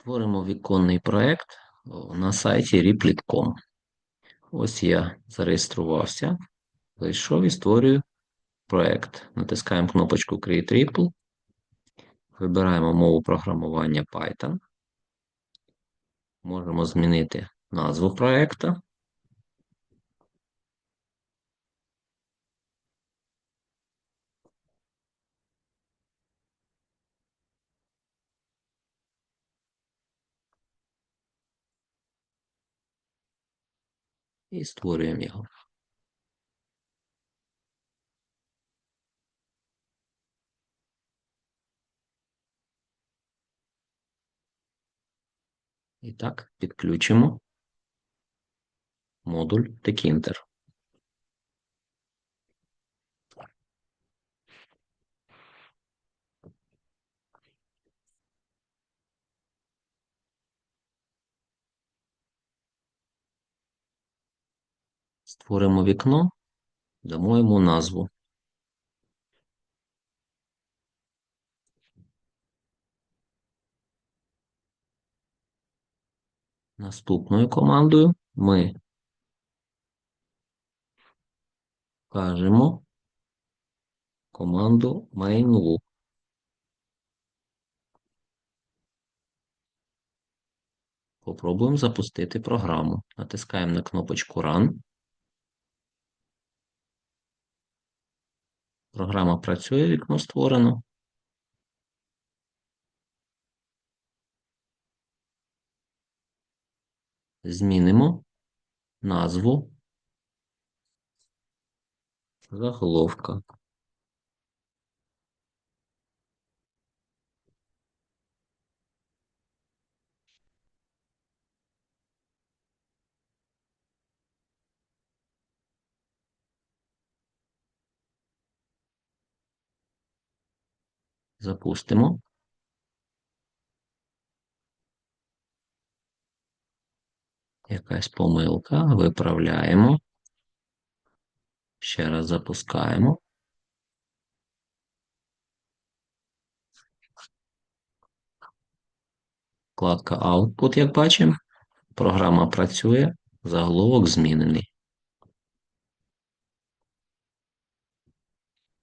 Створимо віконний проект на сайті Replit.com. Ось я зареєструвався, зайшов і створюю проект. Натискаємо кнопочку Create Ripple, вибираємо мову програмування Python. Можемо змінити назву проекту. І створюємо його. І так, підключимо модуль Tkinter. Створимо вікно, дамо йому назву. Наступною командою ми кажемо команду main.loop. Попробуємо запустити програму. Натискаємо на кнопочку Run. Програма працює, вікно створено. Змінимо назву заголовка. Запустимо. Якась помилка. Виправляємо. Ще раз запускаємо. Вкладка Output, як бачимо. Програма працює, заголовок змінений.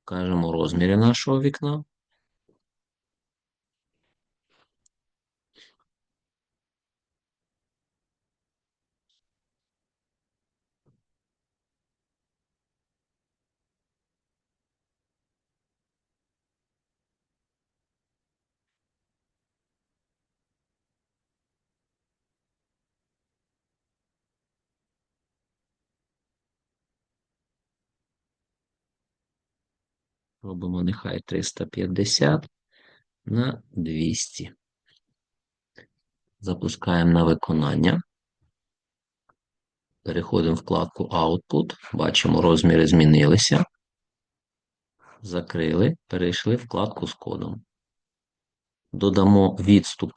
Кажемо розміри нашого вікна. Робимо нехай 350 на 200. Запускаємо на виконання. Переходимо в вкладку Output. Бачимо, розміри змінилися. Закрили, перейшли в вкладку з кодом. Додамо відступ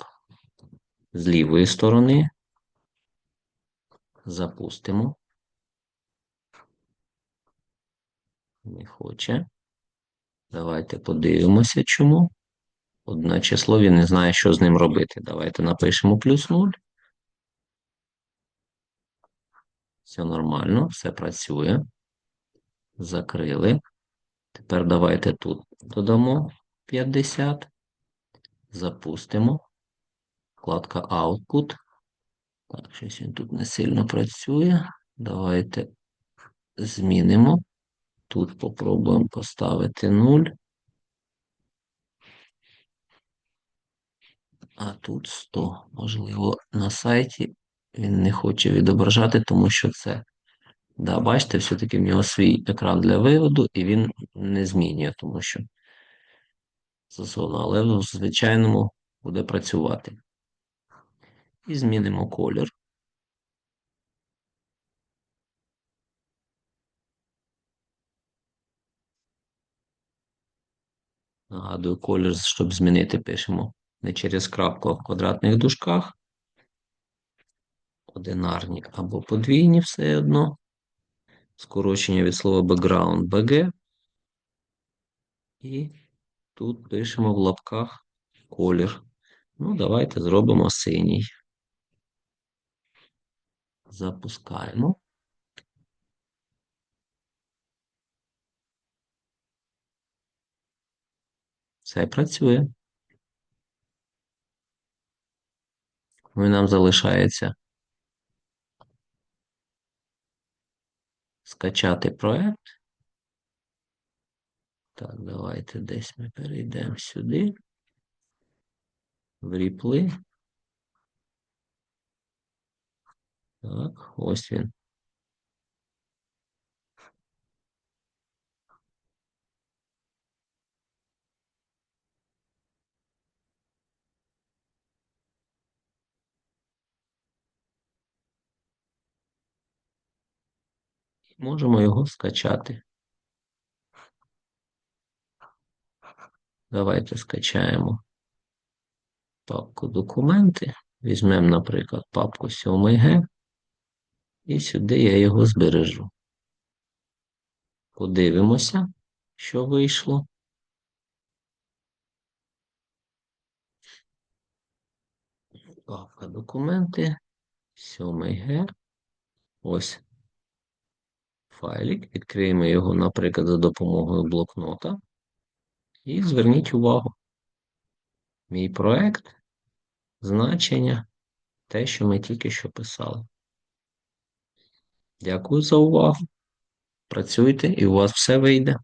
з лівої сторони. Запустимо. Не хоче. Давайте подивимося, чому. Одне число він не знає, що з ним робити. Давайте напишемо плюс 0. Все нормально, все працює. Закрили. Тепер давайте тут додамо 50. Запустимо. Вкладка Output. Так, щось він тут не сильно працює. Давайте змінимо. Тут попробуємо поставити 0. А тут 100. Можливо, на сайті він не хоче відображати, тому що це. Да, бачите, все-таки в нього свій екран для виводу, і він не змінює, тому що засовано, але в звичайному буде працювати. І змінимо колір. Нагадую, колір, щоб змінити, пишемо не через крапку, а в квадратних дужках. Одинарні або подвійні все одно. Скорочення від слова background BG. І тут пишемо в лапках колір. Ну, давайте зробимо синій. Запускаємо. Все працює. І нам залишається скачати проект. Так, давайте десь ми перейдемо сюди. В ріпли. Так, ось він. Можемо його скачати. Давайте скачаємо папку документи. Візьмемо, наприклад, папку 7Г. І сюди я його збережу. Подивимося, що вийшло. Папка документи. 7Г. Ось файлик. Відкриємо його, наприклад, за допомогою блокнота. І зверніть увагу. Мій проект, значення, те, що ми тільки що писали. Дякую за увагу. Працюйте і у вас все вийде.